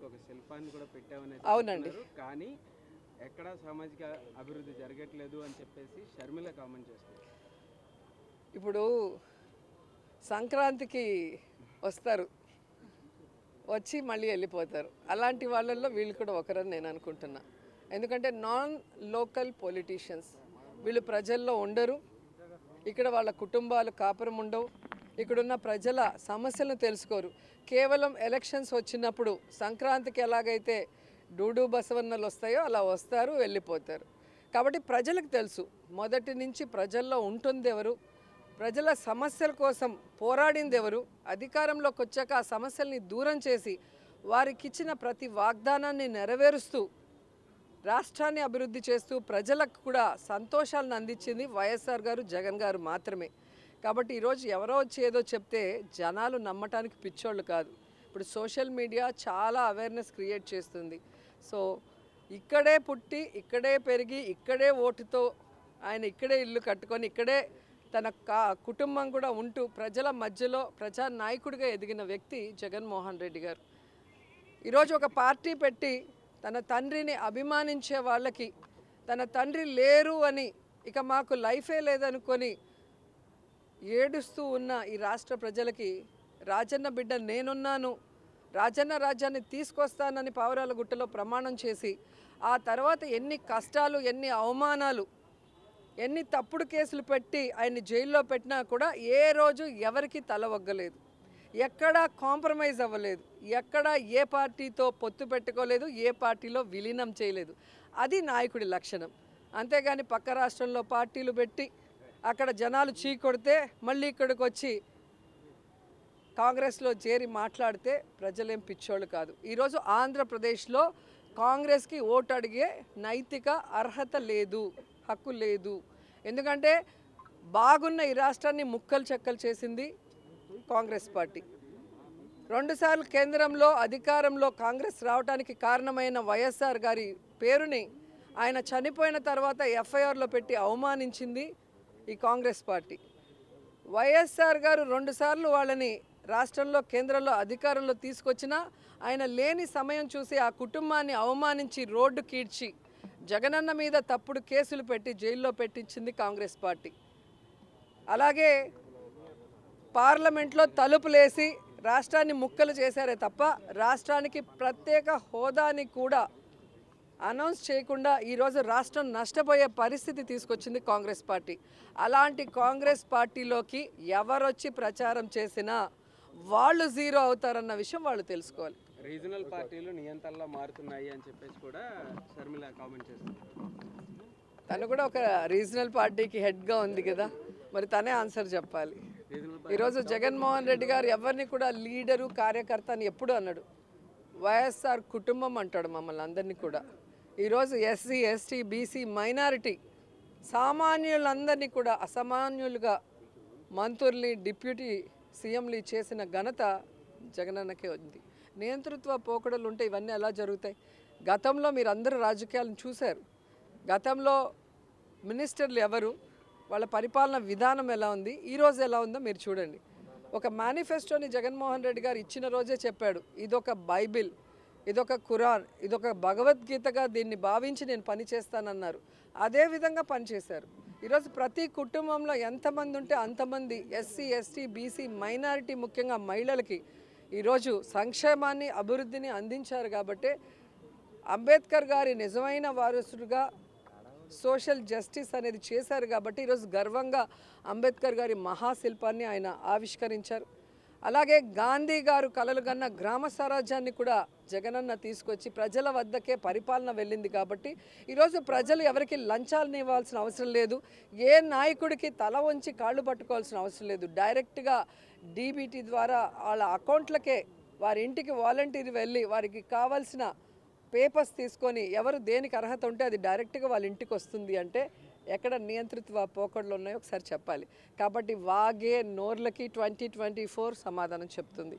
దానికి ఒక శిల్పాన్ని కూడా పెట్టామని అవునండి. కానీ ఎక్కడ సామాజిక అభివృద్ధి జరగట్లేదు అని చెప్పేసి షర్మిల కామెంట్ చేస్తారు ఇప్పుడు సంక్రాంతికి వస్తారు. వచ్చి మళ్ళీ వెళ్ళిపోతారు. అలాంటి వాళ్ళల్లో వీళ్ళు కూడా ఒకరని నేను అనుకుంటున్నా. ఎందుకంటే నాన్ లోకల్ పొలిటీషియన్స్ వీళ్ళు ప్రజల్లో ఉండరు. ఇక్కడ వాళ్ళ కుటుంబాలు కాపురం ఉండవు. ఇక్కడున్న ప్రజల సమస్యలను తెలుసుకోరు. కేవలం ఎలక్షన్స్ వచ్చినప్పుడు సంక్రాంతికి ఎలాగైతే డూడు బసవన్నలు వస్తాయో అలా వస్తారు వెళ్ళిపోతారు. కాబట్టి ప్రజలకు తెలుసు మొదటి నుంచి ప్రజల్లో ఉంటుంది ఎవరు ప్రజల సమస్యల కోసం పోరాడింది ఎవరు అధికారంలోకి వచ్చాక ఆ సమస్యల్ని దూరం చేసి వారికి ఇచ్చిన ప్రతి వాగ్దానాన్ని నెరవేరుస్తూ రాష్ట్రాన్ని అభివృద్ధి చేస్తూ ప్రజలకు కూడా సంతోషాలను అందించింది వైఎస్ఆర్ గారు జగన్ గారు మాత్రమే. కాబట్టి ఈరోజు ఎవరో వచ్చి ఏదో చెప్తే జనాలు నమ్మటానికి పిచ్చోళ్ళు కాదు. ఇప్పుడు సోషల్ మీడియా చాలా అవేర్నెస్ క్రియేట్ చేస్తుంది. సో ఇక్కడే పుట్టి ఇక్కడే పెరిగి ఇక్కడే ఓటుతో ఆయన ఇక్కడే ఇల్లు కట్టుకొని ఇక్కడే తన కా కుటుంబం కూడా ఉంటూ ప్రజల మధ్యలో ప్రజా నాయకుడిగా ఎదిగిన వ్యక్తి జగన్మోహన్ రెడ్డి గారు. ఈరోజు ఒక పార్టీ పెట్టి తన తండ్రిని అభిమానించే వాళ్ళకి తన తండ్రి లేరు అని ఇక మాకు లైఫే లేదనుకొని ఏడుస్తూ ఉన్న ఈ రాష్ట్ర ప్రజలకి రాజన్న బిడ్డ నేనున్నాను రాజన్న రాజ్యాన్ని తీసుకొస్తానని పావురాల గుట్టలో ప్రమాణం చేసి ఆ తర్వాత ఎన్ని కష్టాలు ఎన్ని అవమానాలు ఎన్ని తప్పుడు కేసులు పెట్టి ఆయన్ని జైల్లో పెట్టినా కూడా ఏ రోజు ఎవరికి తల ఒగ్గలేదు. ఎక్కడా కాంప్రమైజ్ అవ్వలేదు. ఎక్కడా ఏ పార్టీతో పొత్తు పెట్టుకోలేదు ఏ పార్టీలో విలీనం చేయలేదు. అది నాయకుడి లక్షణం. అంతేగాని పక్క రాష్ట్రంలో పార్టీలు పెట్టి అక్కడ జనాలు చీకొడితే మళ్ళీ ఇక్కడికి వచ్చి కాంగ్రెస్లో చేరి మాట్లాడితే ప్రజలేం పిచ్చోళ్ళు కాదు. ఈరోజు ఆంధ్రప్రదేశ్లో కాంగ్రెస్కి ఓటు అడిగే నైతిక అర్హత లేదు హక్కు లేదు. ఎందుకంటే బాగున్న ఈ రాష్ట్రాన్ని ముక్కలు చెక్కలు చేసింది కాంగ్రెస్ పార్టీ. రెండుసార్లు కేంద్రంలో అధికారంలో కాంగ్రెస్ రావడానికి కారణమైన వైఎస్ఆర్ గారి పేరుని ఆయన చనిపోయిన తర్వాత ఎఫ్ఐఆర్లో పెట్టి అవమానించింది ఈ కాంగ్రెస్ పార్టీ. వైఎస్ఆర్ గారు రెండుసార్లు వాళ్ళని రాష్ట్రంలో కేంద్రంలో అధికారంలో తీసుకొచ్చినా ఆయన లేని సమయం చూసి ఆ కుటుంబాన్ని అవమానించి రోడ్డు కీడ్చి జగనన్న మీద తప్పుడు కేసులు పెట్టి జైల్లో పెట్టించింది కాంగ్రెస్ పార్టీ. అలాగే పార్లమెంట్లో తలుపులేసి రాష్ట్రాన్ని ముక్కలు చేశారే తప్ప రాష్ట్రానికి ప్రత్యేక హోదాని కూడా అనౌన్స్ చేయకుండా ఈరోజు రాష్ట్రం నష్టపోయే పరిస్థితి తీసుకొచ్చింది కాంగ్రెస్ పార్టీ. అలాంటి కాంగ్రెస్ పార్టీలోకి ఎవరొచ్చి ప్రచారం చేసినా వాళ్ళు జీరో అవుతారన్న విషయం వాళ్ళు తెలుసుకోవాలి. రీజనల్ పార్టీలు నియంత్రణలో మారుతున్నాయి అని చెప్పేసి కూడా షర్మిల కామెంట్ చేస్తారు తను కూడా ఒక రీజనల్ పార్టీకి హెడ్గా ఉంది కదా మరి తనే ఆన్సర్ చెప్పాలి. ఈరోజు జగన్మోహన్ రెడ్డి గారు ఎవరిని కూడా లీడరు కార్యకర్త అని ఎప్పుడు అన్నాడు వైఎస్ఆర్ కుటుంబం అంటాడు మమ్మల్ని అందరినీ కూడా. ఈరోజు ఎస్సీ ఎస్టీ బీసీ మైనారిటీ సామాన్యులందరినీ కూడా అసామాన్యులుగా మంత్రుల్ని డిప్యూటీ సీఎంలు చేసిన ఘనత జగనన్నకే ఉంది. నియంతృత్వ పోకడలు ఉంటే ఇవన్నీ ఎలా జరుగుతాయి? గతంలో మీరు అందరూ రాజకీయాలను చూశారు. గతంలో మినిస్టర్లు ఎవరు? వాళ్ళ పరిపాలన విధానం ఎలా ఉంది? ఈ రోజు ఎలా ఉందో మీరు చూడండి. ఒక మేనిఫెస్టోని జగన్మోహన్ రెడ్డి గారు ఇచ్చిన రోజే చెప్పాడు. ఇదొక బైబిల్. ఇదొక ఖురాన్ ఇదొక భగవద్గీతగా దీన్ని భావించి నేను పని అదేవిధంగా అదే విధంగా పనిచేశారు ఈరోజు ప్రతి కుటుంబంలో ఎంతమంది ఉంటే అంతమంది ఎస్సీ ఎస్టీ బీసీ మైనారిటీ ముఖ్యంగా మహిళలకి ఈరోజు సంక్షేమాన్ని అభివృద్ధిని అందించారు కాబట్టి అంబేద్కర్ గారి నిజమైన వారసుడుగా సోషల్ జస్టిస్ అనేది చేశారు కాబట్టి ఈరోజు గర్వంగా అంబేద్కర్ గారి మహాశిల్పాన్ని ఆయన ఆవిష్కరించారు. అలాగే గాంధీ గారు కలలు కన్న గ్రామ స్వరాజ్యాన్ని కూడా జగనన్న తీసుకొచ్చి ప్రజల వద్దకే పరిపాలన వెళ్ళింది కాబట్టి ఈరోజు ప్రజలు ఎవరికి లంచాలను ఇవ్వాల్సిన అవసరం లేదు ఏ నాయకుడికి తల వంచి కాళ్ళు పట్టుకోవాల్సిన అవసరం లేదు. డైరెక్ట్గా డీబీటీ ద్వారా వాళ్ళ అకౌంట్లకే వారి ఇంటికి వాలంటీర్ వెళ్ళి వారికి కావాల్సిన పేపర్స్ తీసుకొని ఎవరు దేనికి అర్హత ఉంటే అది డైరెక్ట్గా వాళ్ళ ఇంటికి వస్తుంది అంటే ఎక్కడ నియంత్రిత్వ పోకడలు ఉన్నాయో ఒకసారి చెప్పాలి. కాబట్టి వాగే నోర్లకి ట్వంటీ ట్వంటీ ఫోర్ సమాధానం చెప్తుంది.